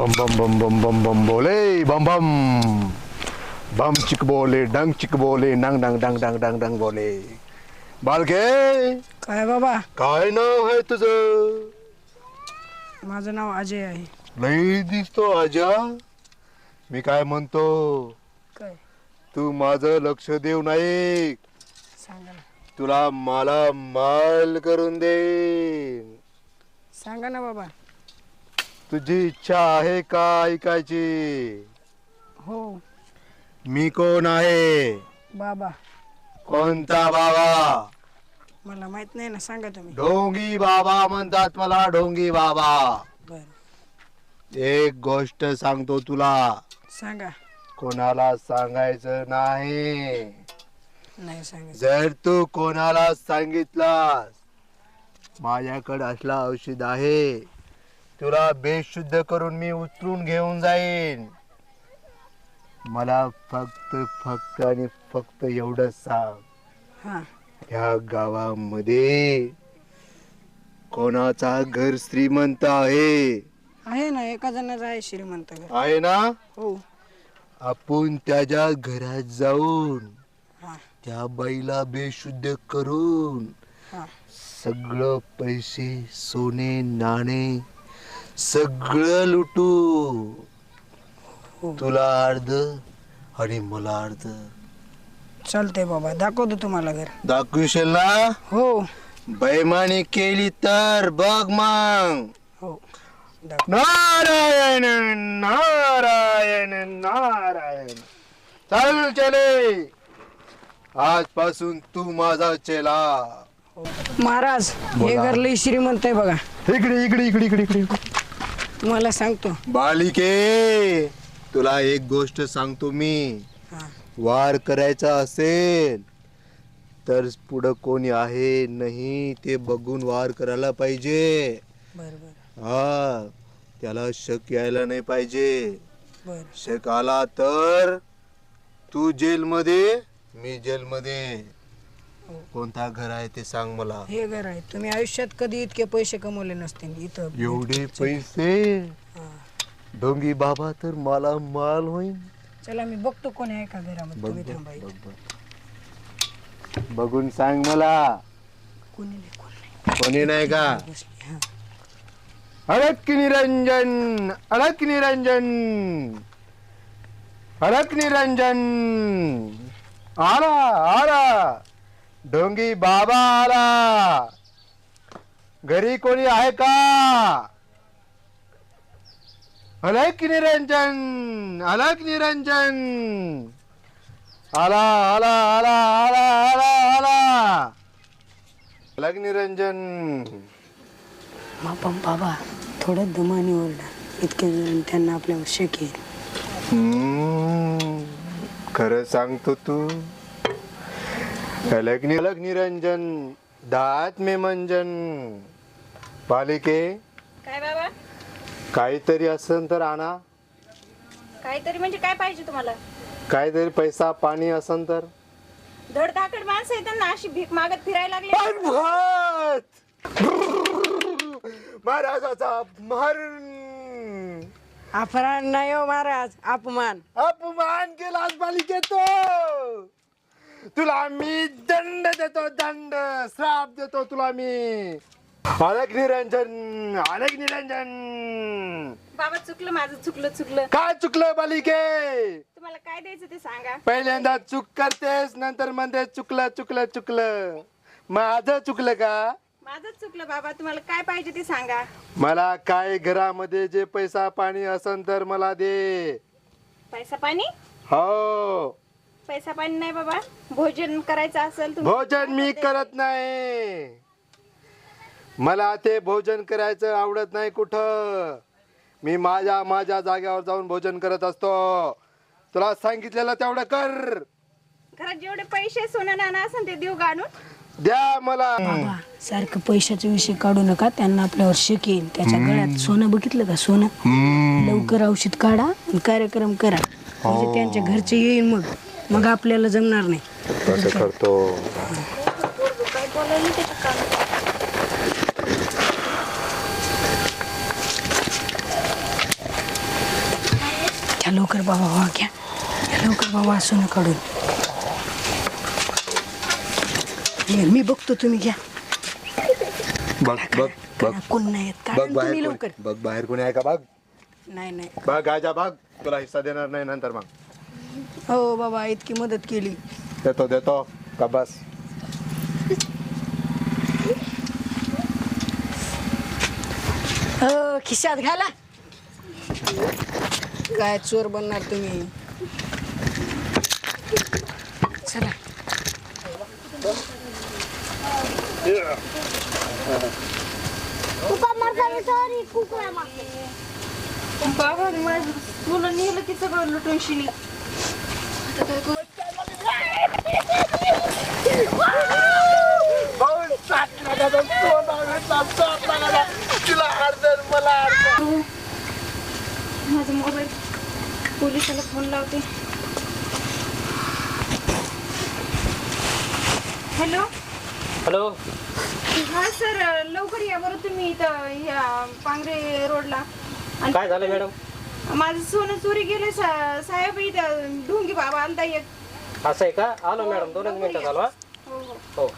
बम बम बम बम बम बम बोले बम बम बम चिक बोले डंग चिक बोले नंग डंग डंग डंग डंग डंग बोले बालके काय बाबा? काय नाव आहे तुझं? माझं नाव अजय आहे. लई दिसतो आजा मी काय म्हणतो? काय? तू माझं लक्ष देऊ नाही. सांगा ना. तुला मला माल करून दे. सांगा ना बाबा. तुझी इच्छा आहे का ऐकायची? हो. मी कोण आहे? बाबा. कोणता बाबा? मला माहीत नाही ना सांगा तुम्ही. ढोंगी बाबा म्हणतात मला ढोंगी बाबा. बर. एक गोष्ट सांगतो तुला. सांगा. कोणाला सांगायचं नाही. जर तू कोणाला सांगितलास माझ्याकडे असला औषध आहे. तुला बेशुद्ध करून मी उतरून घेऊन जाईन. मला फक्त फक्त आणि फक्त एवढं सांग. हा. ह्या गावामध्ये कोणाचा घर श्रीमंत आहे? आहे ना एका जणाचं आहे श्रीमंत घर. आहे ना? हो. आपण त्याच्या घरात जाऊन हा. त्या बाईला बेशुद्ध करून हा. सगळं पैसे सोने नाणे सगळं लुटू. तुला अर्ध आणि मला अर्ध चालतंय बाबा दाखवतो तुम्हाला घर. दाखवशील ना? हो. बैमानी केली तर बघ मग. हो. नारायण नारायण नारायण. चल चले. आजपासून तू माझा चेला. महाराज हे. घर लई श्रीमंत आहे बघा. इकडे इकडे इकडे इकडे इकडे. तुम्हाला सांगतो. बालिके तुला एक गोष्ट सांगतो मी. हा. वार करायचा असेल तर पुढं कोणी आहे नाही ते बघून वार करायला पाहिजे. बर बर हा त्याला शक यायला नाही पाहिजे. बर. शक आला तर तू जेलमध्ये मी जेलमध्ये. कोणता घर आहे ते सांग मला. हे घर आहे. तुम्ही आयुष्यात कधी इतके पैसे कमवले नसते इथं. एवढे पैसे. ढोंगी बाबा तर मला माल होईल चला मी बघतो कोण आहे का घरामध्ये. तुम्ही थांबा इथं. बघून सांग मला. कोणी नाही कोण नाही. कोणी नाही का? बसली हा. अडक निरंजन अडक निरंजन. अडक निरंजन. आला आला. ढोंगी बाबा आला घरी कोणी आहे का? अलक निरंजन? अलक निरंजन? आला आला आला आला आला आला. अलक निरंजन? बाबा बाबा थोडं दमाने ओरडा. इतके जण त्यांना आपल्यावर शक येईल खरं सांगतो तू. अलग नि अलग निरंजन दात मे मंजन. पालिके. काय बाबा? काहीतरी असन तर आणा. काहीतरी म्हणजे काय पाहिजे तुम्हाला? काहीतरी पैसा पाणी असन तर. धडधाकड माणसं आहे त्यांना अशी भीक मागत फिरायला लागले! महाराजाचा अपमान. अपमान नाही हो महाराज अपमान. अपमान केलास बालिकेतो तुला मी दंड देतो दंड. श्राप देतो तुला मी अलग निरंजन अलग निरंजन. बाबा चुकलं माझं चुकलं चुकलं. काय चुकलं बालिके? तुम्हाला काय द्यायचं ते सांगा. पहिल्यांदा चूक करतेस नंतर म्हणते चुकलं चुकलं चुकलं. माझं चुकलं का? माझंच चुकलं बाबा तुम्हाला काय पाहिजे ते सांगा. मला काय घरामध्ये जे पैसा पाणी असन तर मला दे. पैसा पाणी? हो. पैसा पाणी नाही बाबा. भोजन करायचं असेल तुम्ही. भोजन मी करत नाही. मला ते भोजन करायचं आवडत नाही कुठं. मी माझ्या माझ्या जागेवर जाऊन भोजन करत असतो. तुला सांगितलेलं तेवढं कर. घरात जेवढे पैसे सोनं नाणं असेल ते देऊ गाणून द्या मला. बाबा सारखं पैशाचा विषय काढू नका. त्यांना आपल्यावर शक येईल. त्याच्या गळ्यात सोनं बघितलं का? सोनं. लवकर औषध काढा आणि कार्यक्रम करा. म्हणजे त्यांच्या घरचे येईल मग. मग आपल्याला जमणार नाही. कसं करतो. घ्या लवकर बाबा बाबा घ्या. घ्या लवकर बाबा सोनं काढून. हे, मी बघतो तुम्ही घ्या. बघ बघ कोण नाही बाहेर तुम्ही कोणी- लवकर. बघ बाहेर कोणी आहे का? बघ. नाही नाही. बघ गाजा बघ. तुला हिस्सा देणार नाही नंतर मग. हो बाबा इतकी मदत केली. देतो देतो. का बस? हो खिशात घाला. काय चोर बनणार तुम्ही? चला. बाबा माझं तुला नेलं की सगळं लुटून शिनी. माझा मोबाईल पोलिसाला फोन लावते. हॅलो? हॅलो? हा सर लवकर या बरं तुम्ही इथं या पांगरे रोडला. आणि काय झालं मॅडम? माझं सोनं चोरी गेले साहेब इथं ढोंगी बाबा आलता एक. असं आहे का? आलो मॅडम दोनच मिनिटात आलो हा. हो हो. हो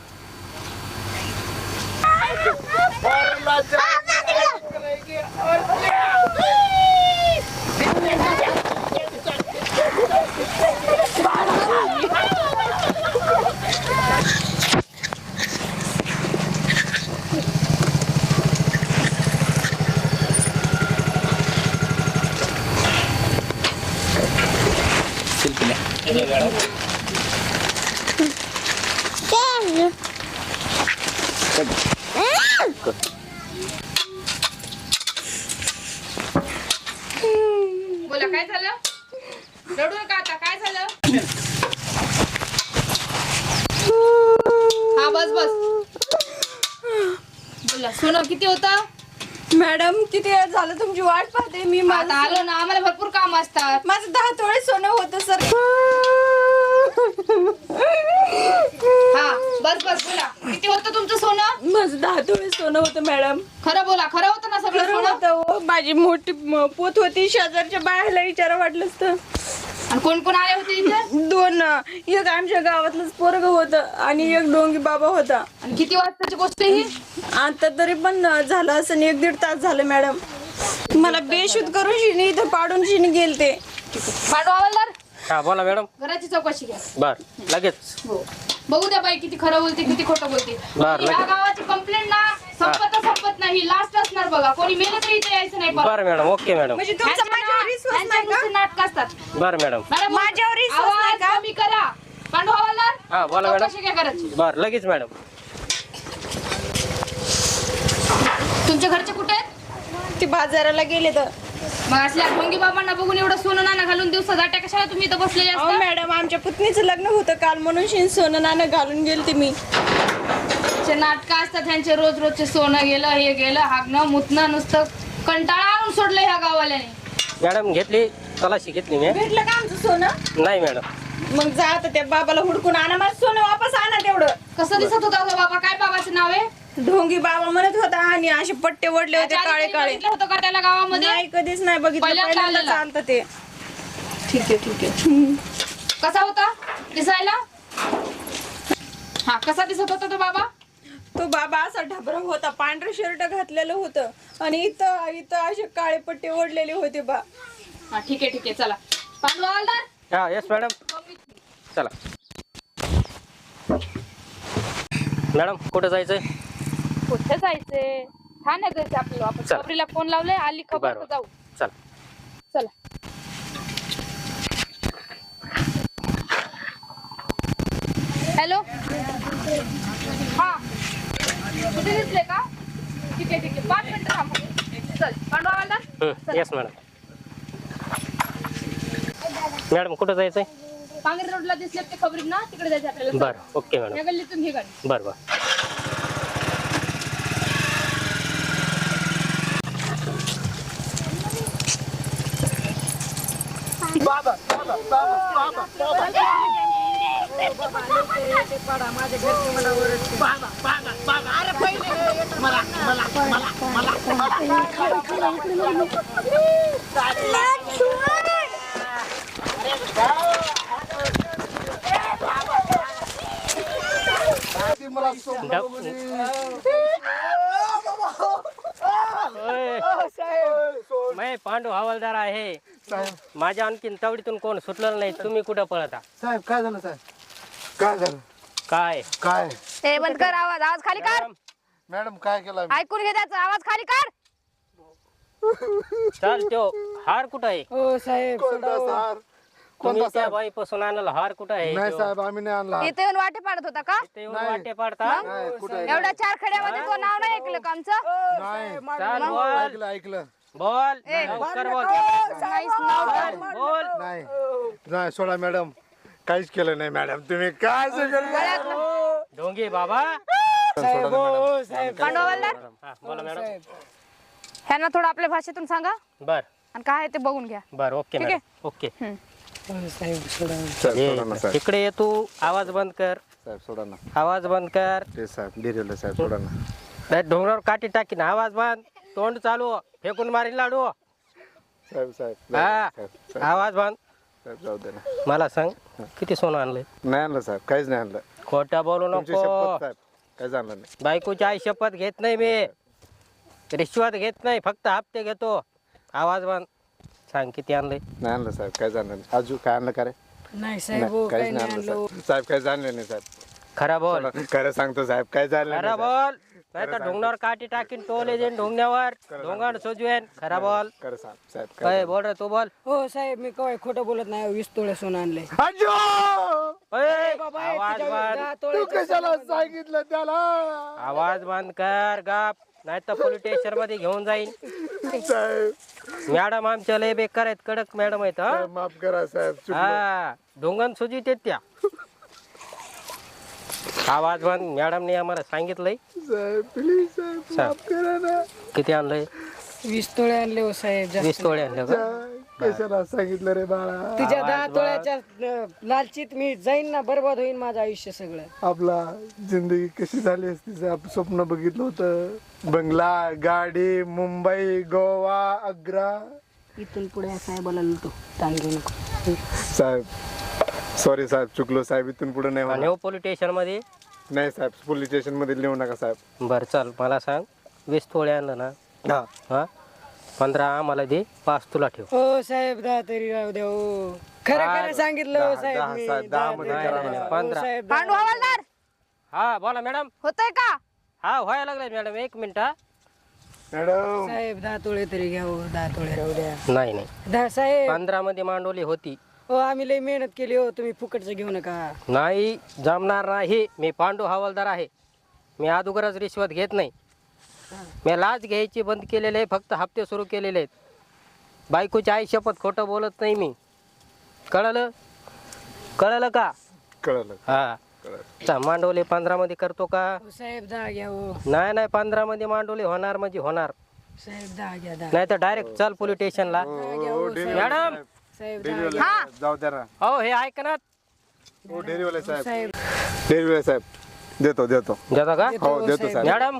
बोला काय झालं? रडू नका आता काय झालं? हा बस बस. बोला सोनं किती होतं? मॅडम किती वेळ झालं तुमची वाट पाहते? मी आता आलो ना आम्हाला भरपूर काम असतात. माझं दहा तोळे सोनं होतं सर. हा बस बस बोला. किती होतं तुमचं सोनं? माझं दहा तोळे सोनं होतं मॅडम. खरं बोला खरं होतं हो. माझी मोठी म- पोत होती. शेजारच्या बाहेरला विचारा वाटलंच तर. आणि कोण कोण आले होते इथे? दोन एक आमच्या गावातलंच पोरग होतं आणि एक डोंगी बाबा होता. आणि किती वाजताची गोष्ट आहे ही? आता तरी पण झालं असं एक दीड तास झालं मॅडम. मला बेशुद्ध करून शिनी इथं पाडून शिनी गेलते. पांडू हवालदार हा बोला मॅडम. घराची चौकशी घ्या. बर लगेच. हो. बघू द्या बाई किती खरं बोलते किती खोटं बोलते. बरं, या लगेच. गावाची कंप्लेंट ना संपत संपत नाही. लास्ट असणार बघा. कोणी मेलं तरी इथे यायचं नाही परत. बर मॅडम ओके मॅडम. म्हणजे तुमचा ह्यांच्या माझ्यावर ना- विश्वास ह्यांच्या नाही का? नुसते नाटकं असतात. बर मॅडम. मॅडम माझ्यावर विश्वास नाही आवाज का? कमी करा. पांडू हवालदार हा बोला मॅडम. चौकशी काय करायची बर लगेच मॅडम. तुमच्या घरचे कुठे आहेत? ते बाजाराला गेले तर. मग असल्या ढोंगी बाबांना बघून एवढं सोनं नाणं घालून दिवसा जाट्या कशाला तुम्ही इथं बसलेले अहो असता मॅडम आमच्या पुतणीचं लग्न होतं. काल म्हणून शिन सोनं नाणं घालून गेलते मी. चे नाटकं असतात त्यांचे रोज रोजचे सोनं गेलं हे गेलं हागणं मुतणं नुसतं कंटाळा आणून सोडलं ह्या गावाल्याने. मॅडम घेतली तलाशी घेतली मी. भेटलं का आमचं सोनं? नाही मॅडम. मग जा आता त्या बाबाला हुडकून आणा माझं सोनं वापस आणा तेवढं. कसं दिसत होता बाबा? काय बाबाचं नाव आहे? ढोंगी बाबा म्हणत होता आणि असे पट्टे ओढले होते त्याच्या काळे आधी कधी काळे. बघितलं होतं का त्याला गावामध्ये? नाही कधीच नाही बघितलं. पहिल्यांदा पहिल्यांदा आलेला. चालतं ते. ठीक आहे ठीक आहे. कसा होता? दिसायला? हा कसा दिसत होता तो बाबा? तो बाबा असा ढबरा होता पांढरं शर्ट घातलेलं होतं आणि इथं इथं असे काळे पट्टे ओढलेले होते बा. हा ठीक आहे ठीक आहे चला. पांडू हा येस मॅडम चला. मॅडम कुठं जायचंय? कुठे जायचंय? ठाण्यात जायचं आपल्याला आपण चला. खबरीला फोन लावलाय आली खबर बरं. जाऊ. चला. चला. हॅलो? हा. कुठे का? ठीक आहे ठीक आहे. पाच थांब. चल हो, येस मॅडम. मॅडम कुठं जायचंय? पांगरी रोडला दिसले ते खबरी ना? तिकडे जायचं आपल्याला. बरं ओके मॅडम. गल्लीतून घे गाडी. बरं बरं. बाबा बाबा बाबा बाबा बाबा. मै पांडू हवालदार आहे. माझ्या आणखीन तवडीतून कोण सुटलेलं नाही तुम्ही कुठं पळता? साहेब काय झालं साहेब? काय झालं? काय? काय? ए बंद कर आवाज. आवाज खाली कर. मॅडम, मॅडम काय केलं ऐकून घे त्याचा. आवाज खाली कर. चाल त्यो हार कुठं आहे? हो साहेब कोणता सर तुम्ही कोणता त्या साहेब बाईपासून आणलेला हार कुठं आहे नाही त्यो? साहेब आम्ही नाही आणला. इथे येऊन वाटे पाडत होता का? ते येऊन नाही. वाटे पाडता? नाही कुठे एवढ्या चार खड्यामध्ये तो नाव नाही ऐकलं का आमचं? नाही. चाल बोल. ऐकलं ऐकलं. बोल. लवकर बोल. नाव बोल. नाही. नाही सोडा मॅडम. काहीच केलं नाही मॅडम. तुम्ही काय सगळं ढोंगी बाबा. पांडू हवालदार हा, बोला मॅडम. ह्यांना थोडं आपल्या भाषेतून सांगा. बर. आणि काय आहे ते बघून घ्या. बर ओके ठीक मॅडम. ओके. साहेब सोडा साहेब सोडा ना ये, साहेब. इकडे ये तू. आवाज बंद कर. साहेब सोडा ना. आवाज बंद कर. ते साहेब डिरेल साहेब सोडा ना. नाही डोंगरावर काठी टाकीन आवाज बंद. तोंड चालू. फेकून मारीन लाडू. साहेब साहेब. हा. साहेब साहेब. आवाज बंद. साहेब जाऊ दे ना. मला सांग किती सोनं आणलंय? नाही आणलं साहेब काहीच नाही आणलं. खोटा बोलू तुमची नको शपथ साहेब काहीच आणलं नाही. बायकोची आई शपथ घेत नाही मी. रिश्वत घेत नाही फक्त हप्ते घेतो. आवाज बंद. सांग किती आणलंय? नाही आणलं साहेब काहीच आणलं नाही. अजून काय आणलं का रे? नाही साहेब नाही, हो काही काहीच नाही नाही आणलं आणलं. साहेब. साहेब काहीच आणलं नाही साहेब. खरा बोल. खरं सांगतो साहेब काहीच आणलं खरा नाही साहेब. बोल. नाही तर ढोंगणावर काठी टाकीन टोले देईन ढोंगण्यावर. ढोंगाण सोजवेन. खरा बोल. साहेब काय काय बोल रे तू बोल. हो साहेब मी काय खोटं बोलत नाही. वीस तोळे सोनं आणलंय अजो ओय, बाबा, आवाज बंद. तू कशाला सांगितलं त्याला? आवाज बंद कर गाप. नाही तर पोलीस स्टेशनमध्ये घेऊन जाईन. साहेब. मॅडम आमच्या लय बेकार आहेत. कडक मॅडम आहेत हा? साहेब, माफ करा साहेब. चुकलो. हा ढोंगण सुजित आहेत त्या. आवाज बंद. मॅडमने आम्हाला सांगितलंय. साहेब प्लीज साहेब. माफ करा ना. किती आणलंय? वीस तोळे आणले हो साहेब जास्त वीस तोळे आणले का? साहेब, कशाला सांगितलं रे बाळा? तुझ्या दहा तोळ्याच्या अं, लालचीत मी जाईन ना बरबाद होईन माझं आयुष्य सगळं. आपला जिंदगी कशी झाली असती साहेब? आपण स्वप्न बघितलं होतं. बंगला गाडी मुंबई गोवा आग्रा. इथून पुढे साहेबाला लुटो. घेऊ नको. साहेब सॉरी साहेब चुकलो साहेब इथून पुढे नाही होणार. नेऊ पोलीस स्टेशनमध्ये? नाही साहेब पोलीस स्टेशनमध्ये लिहू नका साहेब. बर चल मला सांग. वीस तोळे आणलं ना? हा. हा? पंधरा आम्हाला दे पाच तुला ठेव. हो साहेब दहा तरी राहू द्या हो. खरं खरं सांगितलं हो साहेब दहा- मी. साहेब, दहा मध्ये तरी करा राहू ना. द्या. हो, पंधरा. साहेब, दहा- पांडू हवालदार! हा बोला मॅडम. होतंय का? हा व्हायला लागलाय मॅडम. एक मिनिट हा. मॅडम. साहेब दहा तोळे तरी घ्या हो दहा तोळे राहू द्या. नाही नाही. दहा साहेब. पंधरा मध्ये मांडवली होती. हो आम्ही लई मेहनत केली हो तुम्ही फुकटचं घेऊ नका. नाही जमणार नाही. मी पांडू हवालदार आहे. मी अगोदरच रिश्वत घेत नाही. मी लाच घ्यायची बंद केलेले आहे फक्त हप्ते सुरू केलेले आहेत. बायकोची आई शपथ खोटं बोलत नाही मी. कळलं? कळलं का? कळलं. हा. चा मांडवली पंधरा मध्ये करतो का? हो साहेब दहा घ्या हो. नाही नाही पंधरा मध्ये मांडवली होणार म्हणजे होणार. साहेब दहा घ्या दहा. नाही तर डायरेक्ट चल पोलीस स्टेशनला हो, मॅडम! हा. साहेब, जाऊ द्या ना. हो हे ऐकणार हो डेअरीवाले साहेब. साहेब. डेअरीवाले साहेब देतो देतो. जाता का? हो देतो साहेब. मॅडम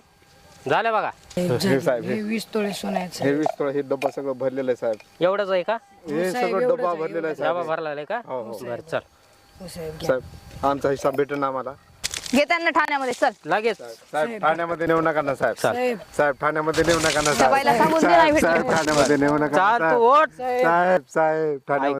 झालं बघा. हे साहेब हे. वीस तोळे हे वीस थोडं हे डब्बा सगळं भरलेलं आहे साहेब. एवढंच आहे का? हे साहेब, सगळं एवढंच डब्बा आहे, भरलेला आहे डबा साहेब. भरला आहे का? हो, हो. बरं चल. हो साहेब घ्या. साहेब आमचा हिसाब भेटेल ना आम्हाला. घे त्यांना ठाण्यामध्ये चल. लगेच. साहेब ठाण्यामध्ये नेऊ नका ना साहेब. साहेब. साहेब ठाण्यामध्ये नेऊ नका ना साहेब. सांगून दे नाही साहेब. साहेब ठाण्यामध्ये नेऊ नका ना, चाल तू साहेब. ओट साहेब साहेब ठाण्यामध्ये